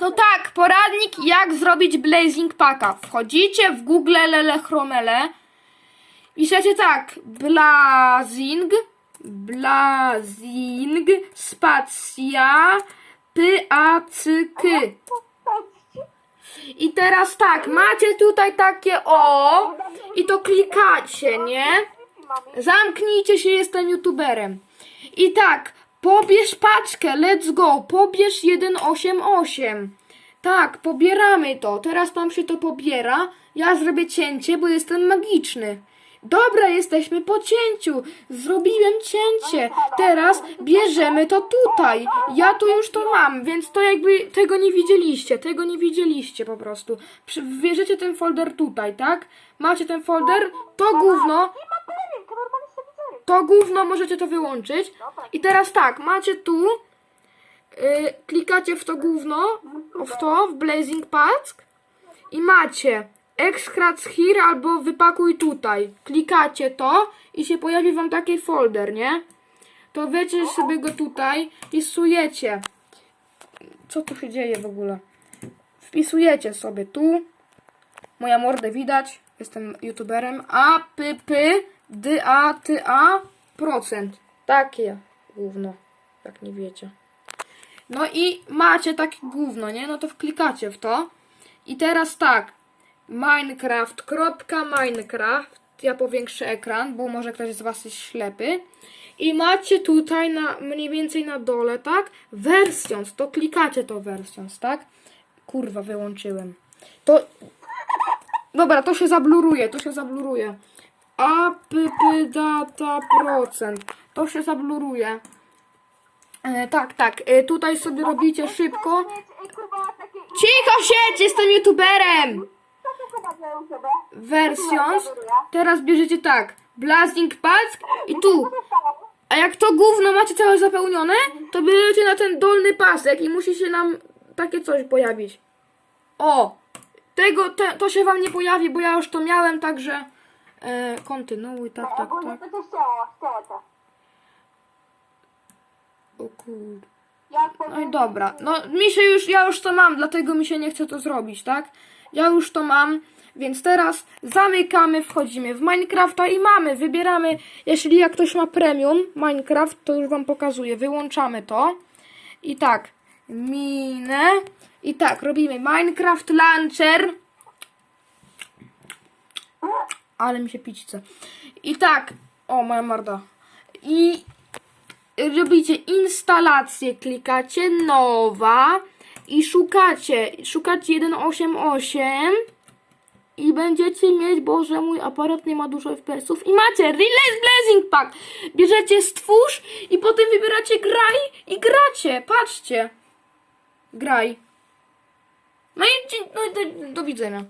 No tak, poradnik jak zrobić Blazing Packa. Wchodzicie w Google Lele Chromele. Piszecie tak, Blazing, Blazing, spacja, p a c k. I teraz tak, macie tutaj takie o i to klikacie, nie? Zamknijcie się, jestem youtuberem. I tak, pobierz paczkę, let's go, pobierz 188. Tak, pobieramy to. Teraz tam się to pobiera. Ja zrobię cięcie, bo jestem magiczny. Dobra, jesteśmy po cięciu. Zrobiłem cięcie. Teraz bierzemy to tutaj. Ja tu już to mam, więc to jakby tego nie widzieliście. Tego nie widzieliście po prostu. Wbierzecie ten folder tutaj, tak? Macie ten folder? To gówno. Nie ma peleryn, to normalnie sobie widzę. To gówno możecie to wyłączyć. I teraz tak, macie tu, y, klikacie w to gówno, w to, w Blazing Pack i macie Extract here albo wypakuj tutaj. Klikacie to i się pojawi wam taki folder, nie? To wiecie sobie go tutaj, wpisujecie. Co tu się dzieje w ogóle? Wpisujecie sobie tu. Moja mordę widać. Jestem youtuberem. A, p, p, d, a, t, a, procent. Takie gówno. Jak nie wiecie. No i macie takie gówno, nie? No to wklikacie w to. I teraz tak. Minecraft.minecraft. Ja powiększę ekran, bo może ktoś z Was jest ślepy. I macie tutaj na mniej więcej na dole, tak? Versions. To klikacie to versions, tak? Kurwa, wyłączyłem. To Dobra, to się zabluruje, to się zabluruje. A, p, p, data, procent. To się zabluruje. E, tak, tak. E, tutaj sobie robicie szybko. Cicho siedź, jestem youtuberem! Versions. Teraz bierzecie tak. Blazing Pack i tu. A jak to gówno macie całe zapełnione, to bierzecie na ten dolny pasek i musi się nam takie coś pojawić. O! Tego, te, to się wam nie pojawi, bo ja już to miałem, także e, kontynuuj, tak, tak, Ogólnie tak. to się chciało, chciało to. O kurde. Jak No i dobra, no mi się już, ja już to mam, dlatego mi się nie chce to zrobić, tak? Ja już to mam, więc teraz zamykamy, wchodzimy w Minecrafta i mamy, wybieramy, jeśli jak ktoś ma premium Minecraft, to już wam pokazuję, wyłączamy to i tak, minę i tak, robimy Minecraft Launcher, ale mi się pić chce. I tak, o moja morda, i robicie instalację, klikacie nowa i szukacie, szukacie 188 i będziecie mieć, Boże, mój aparat nie ma dużo FPS-ów i macie Release Blazing Pack. Bierzecie stwórz i potem wybieracie graj i gracie, patrzcie. Graj. No i, no i do, do widzenia.